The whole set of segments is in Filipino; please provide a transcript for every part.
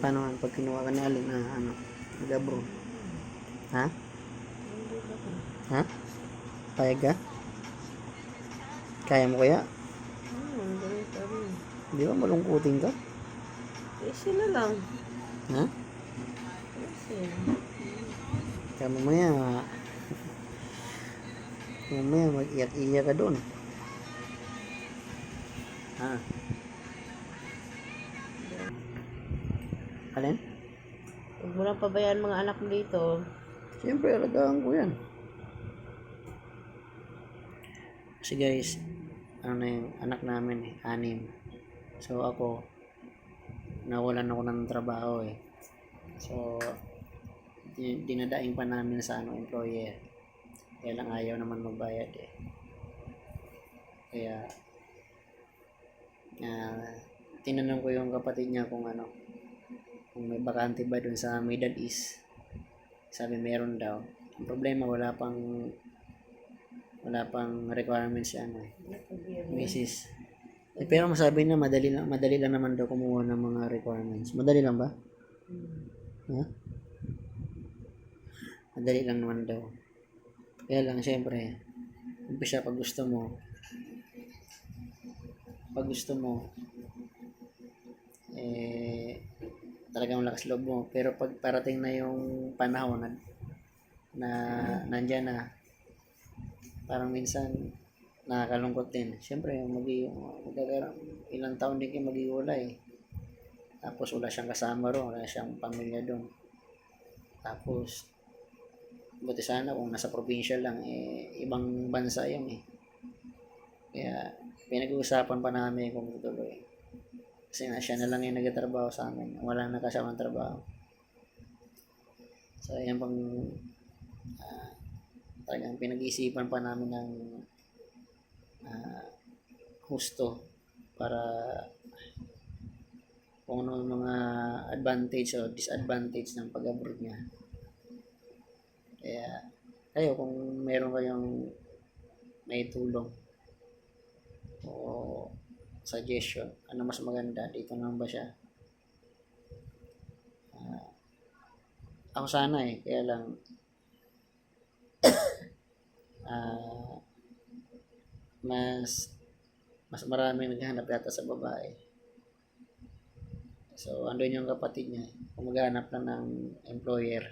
Paano nga pag kinuha ka ni Alin na ano, gabro? Ha? Ha? Payag ka? Kaya mo kaya? Hmm, rin. Di ba malungkutin ka? Eh, sila lang. Ha? Kasi, Kaya mamaya, mamaya mag-iyak-iyak ka doon. Ha? Alin? huwag mo lang pabayaan mga anak mo dito. Siyempre, alagaan ko yan. Kasi guys, ano na yung anak namin eh, anim. So ako, nawalan ako ng trabaho eh. So, di- dinadaing pa namin sa ano, employer. Kaya lang ayaw naman magbayad eh. Kaya, ah tinanong ko yung kapatid niya kung ano, kung may bakante ba dun sa Middle East. Sabi meron daw. Ang problema wala pang wala pang requirements yan eh. Mrs. Eh, pero masabi na madali lang, madali lang naman daw kumuha ng mga requirements. Madali lang ba? Ha? Madali lang naman daw. Kaya lang, syempre, umpisa pag gusto mo, pag gusto mo, eh, talagang lakas loob mo. Pero pag parating na yung panahon na, na nandyan na, parang minsan, nakakalungkot din. Siyempre, magkakaroon, ilang taon din kayo mag-iwalay. Tapos wala siyang kasama ro, wala siyang pamilya doon. Tapos, buti sana kung nasa probinsya lang, eh, ibang bansa yun eh. Kaya, pinag-uusapan pa namin kung tutuloy. Kasi na siya na lang yung nagtatrabaho sa amin. Wala na kasamang trabaho. So, yan pang ah, talagang pinag-iisipan pa namin ng ah, husto para kung ano mga advantage o disadvantage ng pag-abroad niya. Kaya, kayo kung meron kayong may tulong o suggestion, ano mas maganda, dito naman ba siya? Ah, ako sana eh, kaya lang ah mas mas marami naghahanap yata sa babae. So, andun yung kapatid niya. Kung maghanap lang ng employer.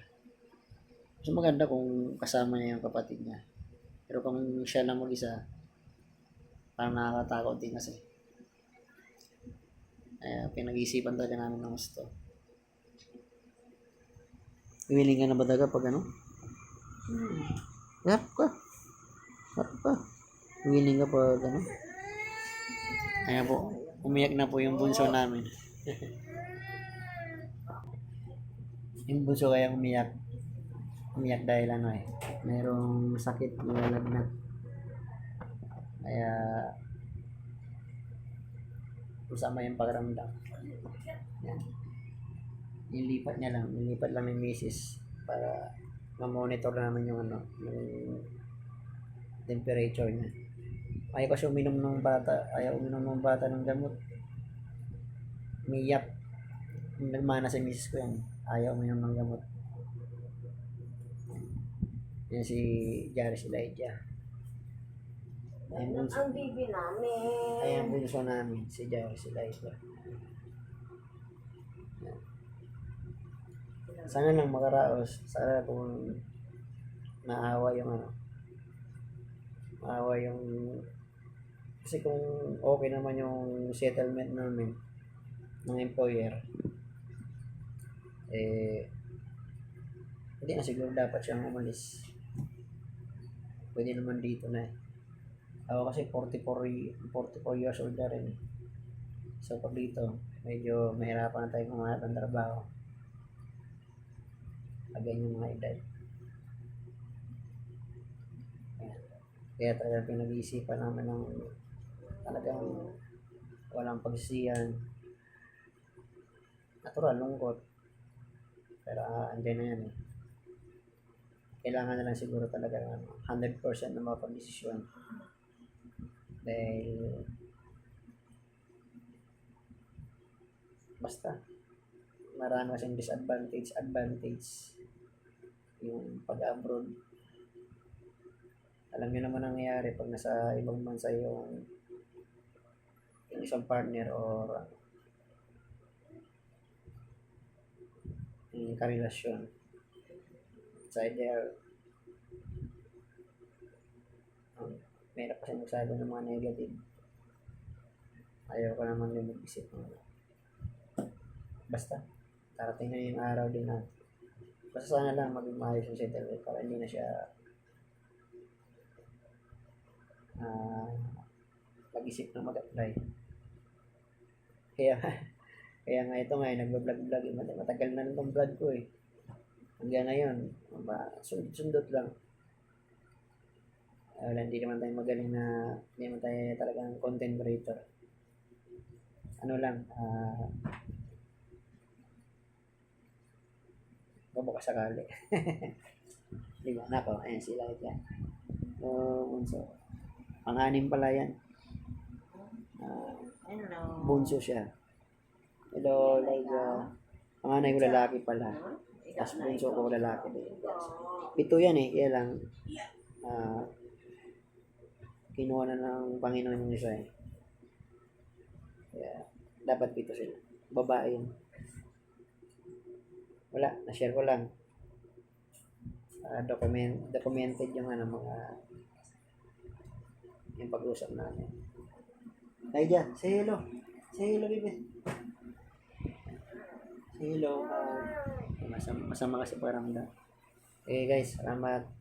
So, maganda kung kasama niya yung kapatid niya. Pero kung siya lang mag-isa, parang nakakatakot din kasi. Kaya pinag-iisipan talaga namin ng gusto. Willing ka na ba talaga pag ano? Hmm. Harap ka. Harap ka. Willing ka pag ano? Kaya po, umiyak na po yung bunso namin. yung bunso kaya umiyak. Umiyak dahil ano eh. Merong sakit, nilalagnat. Kaya masama yung pakiramdam. Yan. Nilipat niya lang, nilipat lang ng misis para ma-monitor namin yung ano, yung temperature niya. Ayaw kasi uminom ng bata, ayaw uminom ng bata ng gamot. Umiyak. Nagmana sa misis ko yan. Ayaw uminom ng gamot. Yan si Jaris Elijah. Ayun bunso. Ang bibi namin. Ayan bunso namin, si Jaris Elijah. Yan. Sana lang makaraos. Sana kung naawa yung ano. Maawa yung kasi kung okay naman yung settlement namin ng employer eh hindi na siguro dapat siyang umalis pwede naman dito na eh ako kasi 44, y- 44 years old na rin. So pag dito medyo mahirapan na tayo kumahanap ng trabaho. Again yung mga edad. Kaya talaga pinag-iisipan namin ng talagang walang pagsisiyan natural lungkot. Pero ah, andyan na yan eh. Kailangan na lang siguro talaga ng ano, 100% na mapag-desisyon dahil basta marami kasing disadvantage, advantage yung pag-abroad. Alam niyo naman ang nangyayari pag nasa ibang bansa yung yung isang partner or yung karelasyon. It's either meron kasi magsabi ng mga negative. Ayaw ko naman din mag-isip ng. Basta, darating na yung araw din na basta sana lang maging maayos yung settlement para hindi na siya ah mag-isip na mag-apply. Kaya, kaya nga ito nga, eh, nagbablog-vlog. eh. Mat- Matagal na rin itong vlog ko eh. Hanggang ngayon, ba, sundot lang. Wala, hindi naman tayo magaling na, hindi naman tayo talagang content creator. Ano lang, ah, uh, sakali. Di ba? Nako, ayan sila yan. So, so, pang-anim pala yan. Ah, Hello. bunso siya. Hello, Liza. Panganay ko lalaki pala. Tapos bunso ko lalaki din. Pito yan eh, kaya lang ah kinuha na ng Panginoon yung isa eh. Kaya dapat pito sila. Babae yun. Wala, na-share ko lang. Ah, document, documented yung ano, mga yung pag-usap namin. Lydia, say hello. Say hello, baby. Say hello. Uh, masama, masama kasi parang da. Okay guys, salamat.